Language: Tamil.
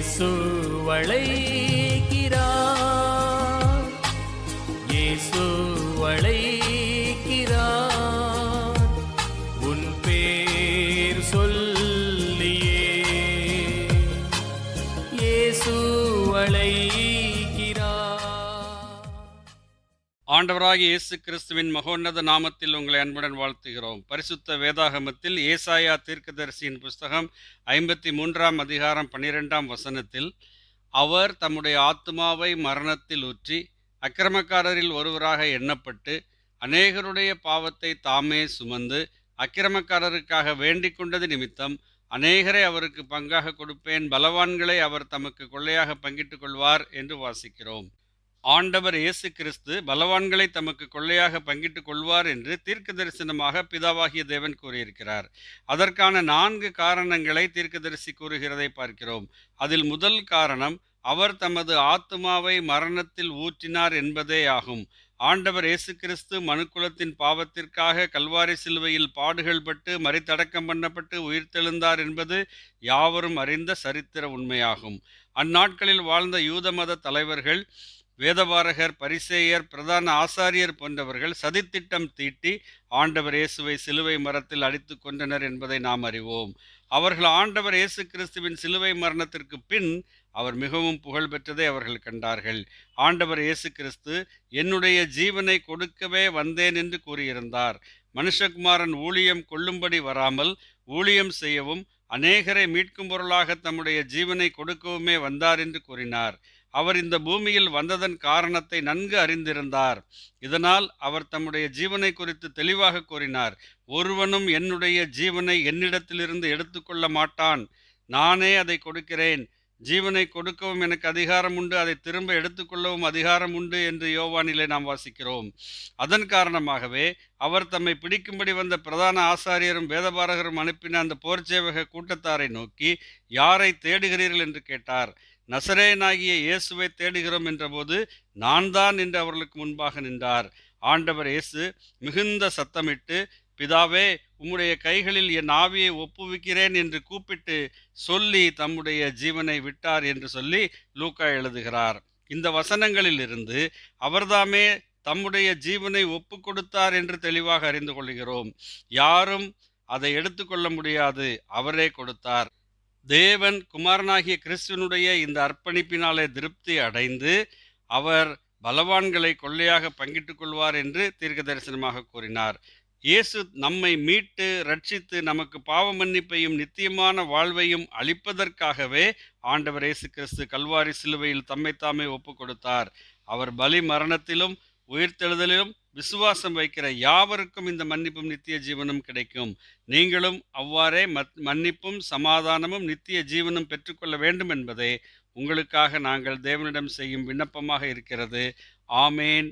இயேசு வளைக்கிறார். இயேசு வளைக்கிறார். உன் பேர் சொல்லியே இயேசு வளை கிறிஸ்துவின் மகோன்னத நாமத்தில் உங்களை அன்புடன் வாழ்த்துகிறோம். பரிசுத்த வேதாகமத்தில் ஏசாயா தீர்க்கதரிசியின் புஸ்தகம் ஐம்பத்தி மூன்றாம் அதிகாரம் பன்னிரெண்டாம் வசனத்தில் அவர் தம்முடைய ஆத்மாவை மரணத்தில் ஊற்றி அக்கிரமக்காரரில் ஒருவராக எண்ணப்பட்டு அநேகருடைய பாவத்தை தாமே சுமந்து அக்கிரமக்காரருக்காக வேண்டிக் கொண்டது நிமித்தம் அநேகரை அவருக்கு பங்காக கொடுப்பேன் பலவான்களை அவர் தமக்கு கொள்ளையாக பங்கிட்டுக் கொள்வார் என்று வாசிக்கிறோம். ஆண்டவர் இயேசு கிறிஸ்து பலவான்களை தமக்கு கொள்ளையாக பங்கிட்டுக் கொள்வார் என்று தீர்க்க தரிசனமாக பிதாவாகிய தேவன் கூறியிருக்கிறார். அதற்கான நான்கு காரணங்களை தீர்க்கதரிசி கூறுகிறதை பார்க்கிறோம். அதில் முதல் காரணம் அவர் தமது ஆத்மாவை மரணத்தில் ஊற்றினார் என்பதே ஆகும். ஆண்டவர் இயேசு கிறிஸ்து மனுக்குலத்தின் பாவத்திற்காக கல்வாரி சிலுவையில் பாடுகள் பட்டு மறித்தடக்கம் பண்ணப்பட்டு உயிர்த்தெழுந்தார் என்பது யாவரும் அறிந்த சரித்திர உண்மையாகும். அந்நாட்களில் வாழ்ந்த யூத மத தலைவர்கள் வேதபாரகர் பரிசேயர் பிரதான ஆசாரியர் போன்றவர்கள் சதித்திட்டம் தீட்டி ஆண்டவர் இயேசுவை சிலுவை மரத்தில் அடித்து கொண்டனர் என்பதை நாம் அறிவோம். அவர்கள் ஆண்டவர் இயேசு கிறிஸ்துவின் சிலுவை மரணத்திற்கு பின் அவர் மிகவும் புகழ் பெற்றதை அவர்கள் கண்டார்கள். ஆண்டவர் இயேசு கிறிஸ்து என்னுடைய ஜீவனை கொடுக்கவே வந்தேன் என்று கூறியிருந்தார். மனுஷகுமாரன் ஊழியம் கொள்ளும்படி வராமல் ஊழியம் செய்யவும் அநேகரை மீட்கும் பொருளாக தம்முடைய ஜீவனை கொடுக்கவுமே வந்தார் என்று கூறினார். அவர் இந்த பூமியில் வந்ததன் காரணத்தை நன்கு அறிந்திருந்தார். இதனால் அவர் தம்முடைய ஜீவனை குறித்து தெளிவாக கூறினார். ஒருவனும் என்னுடைய ஜீவனை என்னிடத்திலிருந்து எடுத்துக்கொள்ள மாட்டான். நானே அதை கொடுக்கிறேன். ஜீவனை கொடுக்கவும் எனக்கு அதிகாரம் உண்டு. அதை திரும்ப எடுத்துக்கொள்ளவும் அதிகாரம் உண்டு என்று யோவானிலே நாம் வாசிக்கிறோம். அதன் காரணமாகவே அவர் தம்மை பிடிக்கும்படி வந்த பிரதான ஆசாரியரும் வேதபாரகரும் அனுப்பின அந்த போர்ச்சேவக கூட்டத்தாரை நோக்கி யாரை தேடுகிறீர்கள்? என்று கேட்டார். நசரேனாகிய இயேசுவை தேடுகிறோம் என்றபோது நான் தான் என்று அவர்களுக்கு முன்பாக நின்றார். ஆண்டவர் இயேசு மிகுந்த சத்தமிட்டு பிதாவே உம்முடைய கைகளில் என் ஆவியை ஒப்புவிக்கிறேன் என்று கூப்பிட்டு சொல்லி தம்முடைய ஜீவனை விட்டார் என்று சொல்லி லூக்கா எழுதுகிறார். இந்த வசனங்களில் இருந்து அவர்தாமே தம்முடைய ஜீவனை ஒப்பு கொடுத்தார் என்று தெளிவாக அறிந்து கொள்கிறோம். யாரும் அதை எடுத்துக்கொள்ள முடியாது அவரே கொடுத்தார். தேவன் குமாரனாகிய கிறிஸ்துவனுடைய இந்த அர்ப்பணிப்பினாலே திருப்தி அடைந்து அவர் பலவான்களை கொள்ளையாக பங்கிட்டுக் கொள்வார் என்று தீர்க்க தரிசனமாக கூறினார். இயேசு நம்மை மீட்டு ரட்சித்து நமக்கு பாவ மன்னிப்பையும் நித்தியமான வாழ்வையும் அளிப்பதற்காகவே ஆண்டவர் இயேசு கிறிஸ்து கல்வாரி சிலுவையில் தம்மைத்தாமே தாமே ஒப்பு கொடுத்தார். அவர் பலி மரணத்திலும் உயிர்த்தெழுதலிலும் விசுவாசம் வைக்கிற யாவருக்கும் இந்த மன்னிப்பும் நித்திய ஜீவனும் கிடைக்கும். நீங்களும் அவ்வாறே மன்னிப்பும் சமாதானமும் நித்திய ஜீவனும் பெற்றுக்கொள்ள வேண்டும் என்பதே உங்களுக்காக நாங்கள் தேவனிடம் செய்யும் விண்ணப்பமாக இருக்கிறது. ஆமேன்.